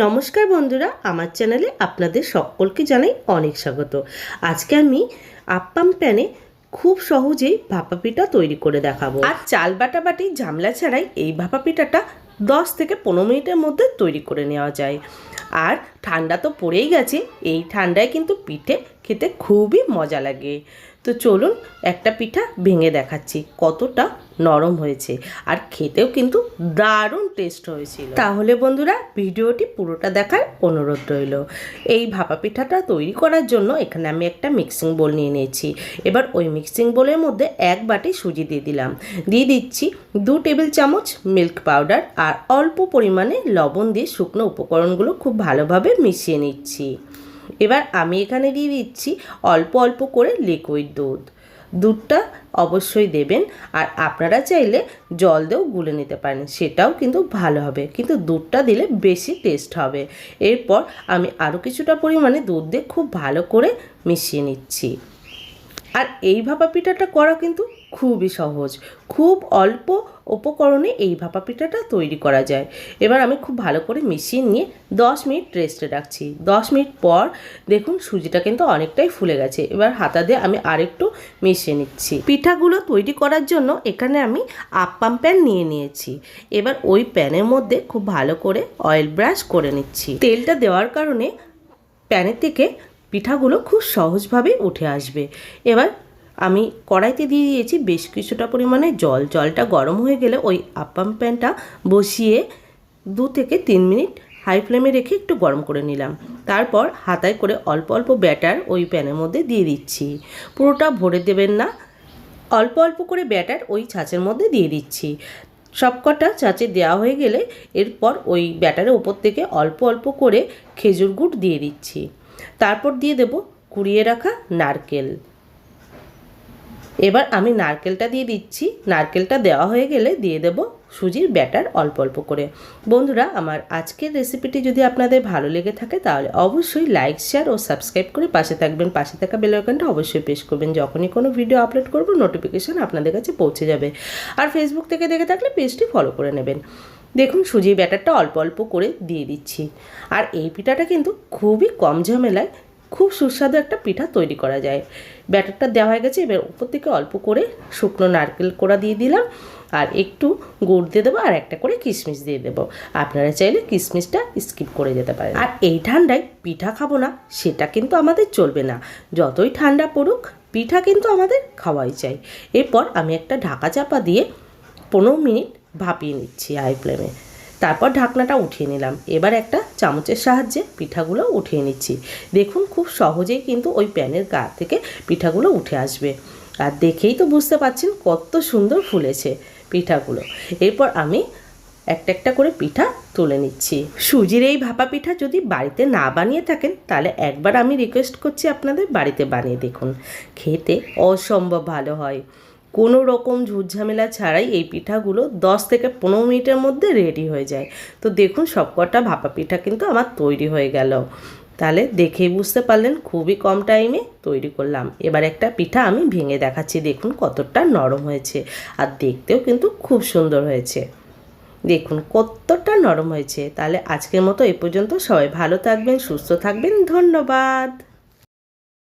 নমস্কার বন্ধুরা, আমার চ্যানেলে আপনাদের সকলকে জানাই অনেক স্বাগত। আজকে আমি আপ্পাম প্যানে খুব সহজেই ভাপা পিঠা তৈরি করে দেখাবো। আর চাল বাটা বাটি ঝামলা ছাড়াই এই ভাপা পিঠাটা দশ থেকে পনেরো মিনিটের মধ্যে তৈরি করে নেওয়া যায়। আর ঠান্ডা তো পড়েই গেছে, এই ঠান্ডায় কিন্তু পিঠে খেতে খুবই মজা লাগে। তো চলুন একটা পিঠা ভেঙে দেখাচ্ছি, কতটা নরম হয়েছে। আর খেতেও কিন্তু দারুণ টেস্ট হয়েছিল। তাহলে বন্ধুরা, ভিডিওটি পুরোটা দেখার অনুরোধ রইল। এই ভাপা পিঠাটা তৈরি করার জন্য এখানে আমি একটা মিক্সিং বোল নিয়ে নিয়েছি। এবার ওই মিক্সিং বোলের মধ্যে এক বাটি সুজি দিয়ে দিলাম। দিয়ে দিচ্ছি দু টেবিল চামচ মিল্ক পাউডার আর অল্প পরিমাণে লবণ দিয়ে শুকনো উপকরণগুলো খুব ভালোভাবে মিশিয়ে নিচ্ছি। এবার আমি এখানে দিয়ে দিচ্ছি অল্প অল্প করে লিকুইড দুধ। দুধটা অবশ্যই দেবেন, আর আপনারা চাইলে জল দিয়েও গুলে নিতে পারেন, সেটাও কিন্তু ভালো হবে। কিন্তু দুধটা দিলে বেশি টেস্ট হবে। এরপর আমি আরও কিছুটা পরিমাণে দুধ দিয়ে খুব ভালো করে মিশিয়ে নিচ্ছি। আর এই ভাপা পিঠাটা করা কিন্তু খুবই সহজ। খুব অল্প উপকরণে এই ভাপা পিঠাটা তৈরি করা যায়। এবার আমি খুব ভালো করে মিশিয়ে নিয়ে দশ মিনিট রেস্টে রাখছি। দশ মিনিট পর দেখুন সুজিটা কিন্তু অনেকটাই ফুলে গেছে। এবার হাতা দিয়ে আমি আরেকটু মিশিয়ে নিচ্ছি। পিঠাগুলো তৈরি করার জন্য এখানে আমি আপ্পাম প্যান নিয়ে নিয়েছি। এবার ওই প্যানের মধ্যে খুব ভালো করে অয়েল ব্রাশ করে নিচ্ছি। তেলটা দেওয়ার কারণে প্যানের থেকে পিঠাগুলো খুব সহজভাবে উঠে আসবে। এবার আমি কড়াইতে দিয়ে দিয়েছি বেশ কিছুটা পরিমাণে জল। জলটা গরম হয়ে গেলে ওই আপাম প্যানটা বসিয়ে দু থেকে তিন মিনিট হাই ফ্লেমে রেখে একটু গরম করে নিলাম। তারপর হাতায় করে অল্প অল্প ব্যাটার ওই প্যানের মধ্যে দিয়ে দিচ্ছি। পুরোটা ভরে দেবেন না। অল্প অল্প করে ব্যাটার ওই ছাঁচের মধ্যে দিয়ে দিচ্ছি। সবকটা ছাঁচে দেওয়া হয়ে গেলে এরপর ওই ব্যাটারের ওপর থেকে অল্প অল্প করে খেজুর গুড় দিয়ে দিচ্ছি। তারপর দিয়ে দেব কুড়িয়ে রাখা নারকেল। এবার আমি নারকেলটা দিয়ে দিচ্ছি। নারকেলটা দেওয়া হয়ে গেলে দিয়ে দেব সুজির ব্যাটার অল্প অল্প করে। বন্ধুরা, আমার আজকের রেসিপিটি যদি আপনাদের ভালো লেগে থাকে, তাহলে অবশ্যই লাইক, শেয়ার ও সাবস্ক্রাইব করে পাশে থাকবেন। পাশে থাকা বেল আইকনটা অবশ্যই প্রেস করবেন। যখনই কোনো ভিডিও আপলোড করব, নোটিফিকেশান আপনাদের কাছে পৌঁছে যাবে। আর ফেসবুক থেকে দেখে থাকলে পেজটি ফলো করে নেবেন। দেখুন, সুজির ব্যাটারটা অল্প অল্প করে দিয়ে দিচ্ছি। আর এই পিঠাটা কিন্তু খুবই কম ঝামেলায় খুব সুস্বাদু একটা পিঠা তৈরি করা যায়। ব্যাটারটা দেওয়া হয়ে গেছে, এবার উপর থেকে অল্প করে শুকনো নারকেল কোড়া দিয়ে দিলাম। আর একটু গুড় দিয়ে দেবো, আর একটা করে কিশমিশ দিয়ে দেবো। আপনারা চাইলে কিশমিশটা স্কিপ করে যেতে পারেন। আর এই ঠান্ডায় পিঠা খাব না, সেটা কিন্তু আমাদের চলবে না। যতই ঠান্ডা পড়ুক, পিঠা কিন্তু আমাদের খাওয়াই চাই এরপর আমি একটা ঢাকা চাপা দিয়ে পনেরো মিনিট ভাপিয়ে নিচ্ছি হাই ফ্লেমে। তারপর ঢাকনাটা উঠিয়ে নিলাম। এবার একটা চামচের সাহায্যে পিঠাগুলো উঠিয়ে নিচ্ছি। দেখুন, খুব সহজেই কিন্তু ওই প্যানের গা থেকে পিঠাগুলো উঠে আসবে। আর দেখেই তো বুঝতে পারছেন কত সুন্দর ফুলেছে পিঠাগুলো। এরপর আমি একটা একটা করে পিঠা তুলে নিচ্ছি। সুজির এই ভাপা পিঠা যদি বাড়িতে না বানিয়ে থাকেন, তাহলে একবার আমি রিকোয়েস্ট করছি আপনাদের বাড়িতে বানিয়ে দেখুন। খেতে অসম্ভব ভালো হয়। কোনো রকম ঝুটঝামেলা ছাড়াই এই পিঠাগুলো দশ থেকে পনেরো মিনিটের মধ্যে রেডি হয়ে যায়। তো দেখুন সবকটা ভাপা পিঠা কিন্তু আমার তৈরি হয়ে গেল। তাহলে দেখেই বুঝতে পারলেন, খুবই কম টাইমে তৈরি করলাম। এবার একটা পিঠা আমি ভেঙে দেখাচ্ছি, দেখুন কতটা নরম হয়েছে। আর দেখতেও কিন্তু খুব সুন্দর হয়েছে। দেখুন কতটা নরম হয়েছে। তাহলে আজকের মতো এ পর্যন্ত। সবাই ভালো থাকবেন, সুস্থ থাকবেন। ধন্যবাদ।